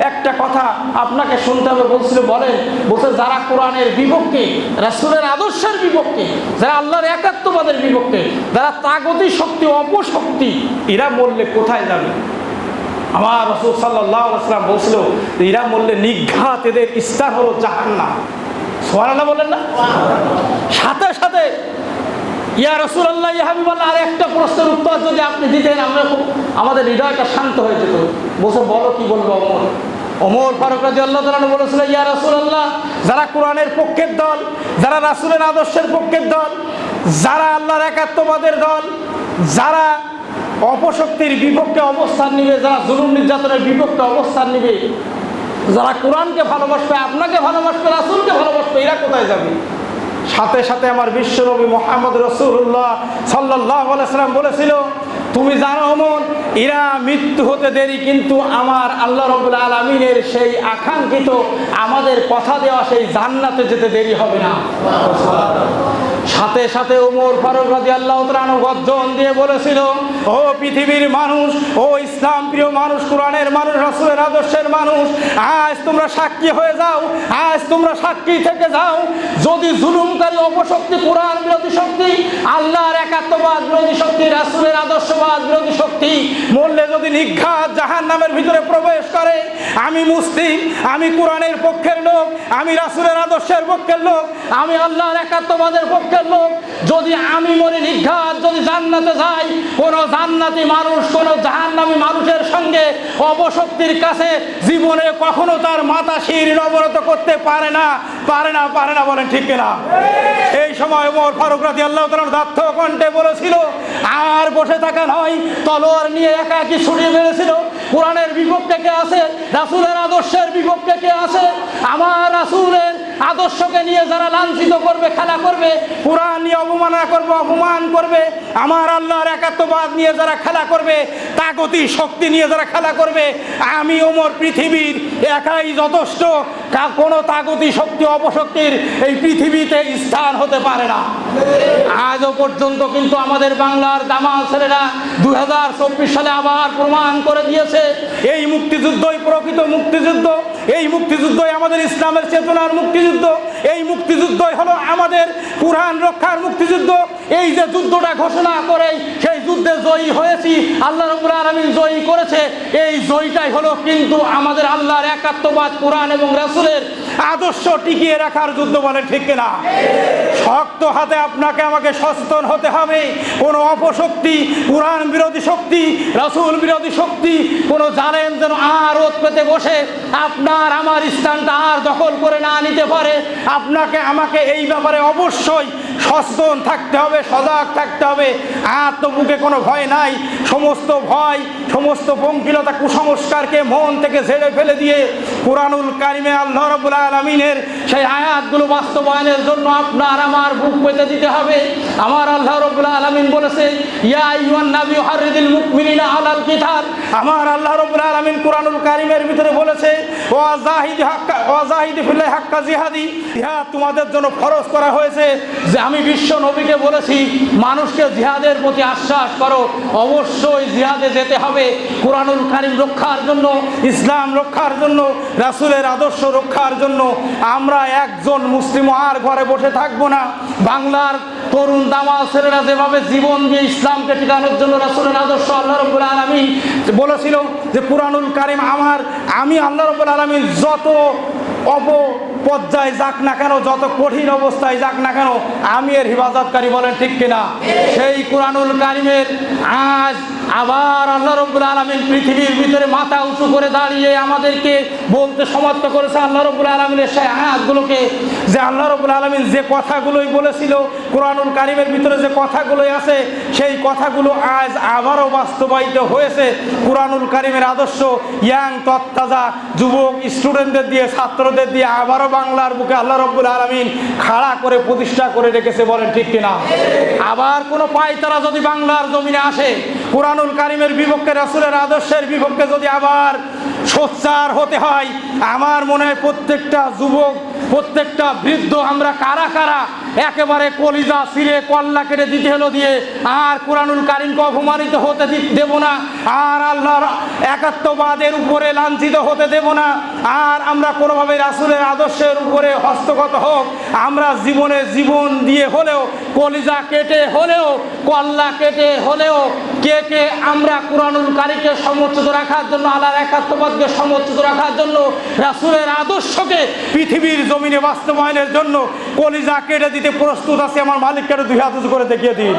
একটা কথা আপনাকে শুনতে হবে বলছিল বলেন বলছে যারা কোরআনের বিপক্ষে রাসূলের আদর্শের বিপক্ষে যারা আল্লাহর একাত্মবাদের বিপক্ষে যারা তাগতি শক্তি অপশক্তি এরা মরলে কোথায় যাবে? আমার রসুল বলছিল এরা মরলে নিঘাত এদের স্থান হলো জাহান্নাম। সোহানা বলেন না? সাথে সাথে ইয়া রসুল আল্লাহ ইহাবিবাল্লাহ আর একটা প্রশ্নের উত্তর যদি আপনি দিতেন, আমরা আমাদের হৃদয়টা শান্ত হয়ে যেত। বসে বলো কি বলব অমর? অমর ফারুক রাজি আল্লাহ তালন বলেছিল, ইয়া রসুল আল্লাহ যারা কোরআনের পক্ষের দল, যারা রাসুলের আদর্শের পক্ষের দল, যারা আল্লাহর একাত্মবাদের দল, যারা অপশক্তির বিপক্ষে অবস্থান নিবে, যারা জুলুম নির্যাতনের বিপক্ষে অবস্থান নিবে, যারা কোরআনকে ভালোবাসবে, আপনাকে ভালোবাসবে, রাসুলকে ভালোবাসবে, এরা কোথায় যাবে? সাথে সাথে আমার বিশ্বনবী মোহাম্মদ রসুল্লাহ সাল্লাহ বলেছিল, তুমি জানো মন এরা মৃত্যু হতে দেরি, কিন্তু আমার আল্লাহ রবুল আলমিনের সেই আকাঙ্ক্ষিত আমাদের কথা দেওয়া সেই জান্নাতে যেতে দেরি হবে না। সাথে সাথে ওমর ফারুক রাজি আল্লাহ গর্জন দিয়ে বলেছিল, ও পৃথিবীর মানুষ, ও ইসলাম প্রিয় মানুষ, কোরআনের মানুষ, রসুলের আদর্শের মানুষ, আজ তোমরা সাক্ষী হয়ে যাও। আজ তোমরা সাক্ষী থেকে যাও। যদি জুলুমকারী অপশক্তি, কোরআন বিরোধী শক্তি, আল্লাহর একাত্মবাদ বিরোধী শক্তি, রাসুলের আদর্শবাদ বিরোধী শক্তি, মরলে যদি নিঘাত জাহান নামের ভিতরে প্রবেশ করে, আমি মুসলিম, আমি কোরআনের পক্ষের লোক, আমি রাসুলের আদর্শের পক্ষের লোক, আমি আল্লাহর একাত্মবাদের পক্ষের লোক, যদি আমি মনে নিঘাত, যদি জান্নাতে যাই, কোন জান্নাতি মানুষ, কোন জাহান্নামী মানুষের সঙ্গে অপশক্তির কাছে জীবনে কখনো তার মাথা শির অবরত করতে পারে না পারে না পারে না বলেন ঠিক কিনা? এই সময় ওমর ফারুক রাজি আল্লাহ দার্থ কণ্ঠে বলেছিল, আর বসে থাকা নয়, তলোয়ার নিয়ে একা একই ছড়িয়ে বেড়েছিল কোরআনের বিপক্ষে কে আছে? রাসুলের আদর্শের বিপক্ষে কে আছে? আমার রাসুলের আদর্শকে নিয়ে যারা লাঞ্ছিত করবে, খেলা করবে, কোরআন নিয়ে অবমাননা করবে, অপমান করবে, আমার আল্লাহর একাত্মবাদ নিয়ে যারা খেলা করবে, তাগতি শক্তি নিয়ে যারা খেলা করবে, আমি ওমর পৃথিবীর একাই যথেষ্ট। কোনো তাগতি শক্তি, অপশক্তির এই পৃথিবীতে স্থান হতে পারে না। আজও পর্যন্ত কিন্তু আমাদের বাংলার দামাল ছেলেরা দু হাজার চব্বিশ সালে আবার প্রমাণ করে দিয়েছে, এই মুক্তিযুদ্ধই প্রকৃত মুক্তিযুদ্ধ, এই মুক্তিযুদ্ধই আমাদের ইসলামের চেতনার মুক্তিযুদ্ধ এই মুক্তিযুদ্ধই হলো আমাদের কোরআন রক্ষার মুক্তিযুদ্ধ। এই যে যুদ্ধটা ঘোষণা করে সেই যুদ্ধে জয়ী হয়েছি, আল্লাহ রবুল আলমিন জয়ী করেছে। এই জয়টাই হলো কিন্তু আমাদের আল্লাহর একাত্মবাদ কোরআন এবং রাসুলের আদর্শ টিকিয়ে রাখার যুদ্ধ বলে ঠিক কিনা? শক্ত হাতে আপনাকে আমাকে সচেতন হতে হবে। কোনো অপশক্তি, কোরআন বিরোধী শক্তি, রাসুল বিরোধী শক্তি, কোনো জালেম যেন আর রোদ পেতে বসে, আপনার আমার স্থানটা আর দখল করে না নিতে পারে। আপনাকে, আমাকে এই ব্যাপারে অবশ্যই সচেতন থাকতে হবে, সজাগ থাকতে হবে। আর তো মুখে কোনো ভয় নাই। সমস্ত ভয়, সমস্ত পঙ্কিলতা কুসংস্কারকে মন থেকে ঝেড়ে ফেলে দিয়ে কোরআনুল কারিমে আল্লাহ রবুল আলমিনের সেই আয়াতগুলো বাস্তবায়নের জন্য আপনার আমার বুক পেতে দিতে হবে। আমার আল্লাহ রবুল আলমিন বলেছে, ইয়া ইউয়ান নাবি হারিদিল মুকমিনিনা আলাল কিতাব। আমার আল্লাহ রবুল আলমিন কোরআনুল কারিমের ভিতরে বলেছে, ওয়া জাহিদি হাক্কা, ওয়া জাহিদি ফিল্লাহ হাক্কা জিহাদি। জিহাদ তোমাদের জন্য ফরজ করা হয়েছে। যে আমি বিশ্ব নবীকে বলেছি, মানুষকে জিহাদের প্রতি আশ্বাস করো। অবশ্যই জিহাদে যেতে হবে। কোরআনুল কারিম রক্ষার জন্য, ইসলাম রক্ষার জন্য রাসূলের আদর্শ রক্ষার জন্য আমরা একজন মুসলিম আর ঘরে বসে থাকব না। বাংলার তরুণ দামা ছেলেরা যেভাবে জীবন দিয়ে ইসলামকে টিকানোর জন্য রাসুলের আদর্শ আল্লাহ রব্বুল আলমী বলেছিল যে পুরানুল কারিম আমার, আমি আল্লাহ রব্বুল আলমীর যত অপ পর্যায়ে যাক না কেন, যত কঠিন অবস্থায় যাক না কেন, আমি এর হিফাজতকারী বলেন ঠিক কিনা? সেই কোরআনুল কারিমের আজ আবার আল্লাহ রব্বুল আলমিন পৃথিবীর ভিতরে মাথা উঁচু করে দাঁড়িয়ে আমাদেরকে বলতে সমাপ্ত করেছে আল্লাহ রব্বুল আলমিনের সেই আয়াতগুলোকে, যে আল্লাহ রব্বুল আলমিন যে কথাগুলোই বলেছিল, কোরআনুল কারিমের ভিতরে যে কথাগুলোই আছে, সেই কথাগুলো আজ আবারও বাস্তবায়িত হয়েছে। কোরআনুল কারিমের আদর্শ ইয়াং তত্তাজা যুবক স্টুডেন্টদের দিয়ে ছাত্রদের দিয়ে আবারও বাংলার বুকে আল্লাহ রব্বুল আলমিন খাড়া করে প্রতিষ্ঠা করে রেখেছে বলেন ঠিক কিনা? আবার কোনো পায়তারা যদি বাংলার জমিনে আসে, কোরআনুল কারিমের বিপক্ষে, রাসুলের আদর্শের বিপক্ষে যদি আবার সোচ্চার হতে হয়, আমার মনে হয় প্রত্যেকটা যুবক, প্রত্যেকটা বৃদ্ধ আমরা কারা কারা একেবারে কলিজা সিরে কল্লা কেটে দিতে হলো দিয়ে আর কোরআনুল কারিমকে অপমানিত হতে দেব না, আর আল্লাহর একাত্মবাদের উপরে লাঞ্ছিত হতে দেব না, আর আমরা কোনোভাবে রাসুলের আদর্শের উপরে হস্তগত হোক, আমরা জীবনে জীবন দিয়ে হলেও কলিজা কেটে হলেও, কল্লা কেটে হলেও, কে কে আমরা কোরআনুল কারিকে সমর্থিত রাখার জন্য, আল্লাহর একাত্মবাদকে সমর্থিত রাখার জন্য, রাসুলের আদর্শকে পৃথিবীর জমিনে বাস্তবায়নের জন্য কলিজা কেটে দিতে প্রস্তুত আছে, আমার মালিককে দুই হাত করে দেখিয়ে দিন।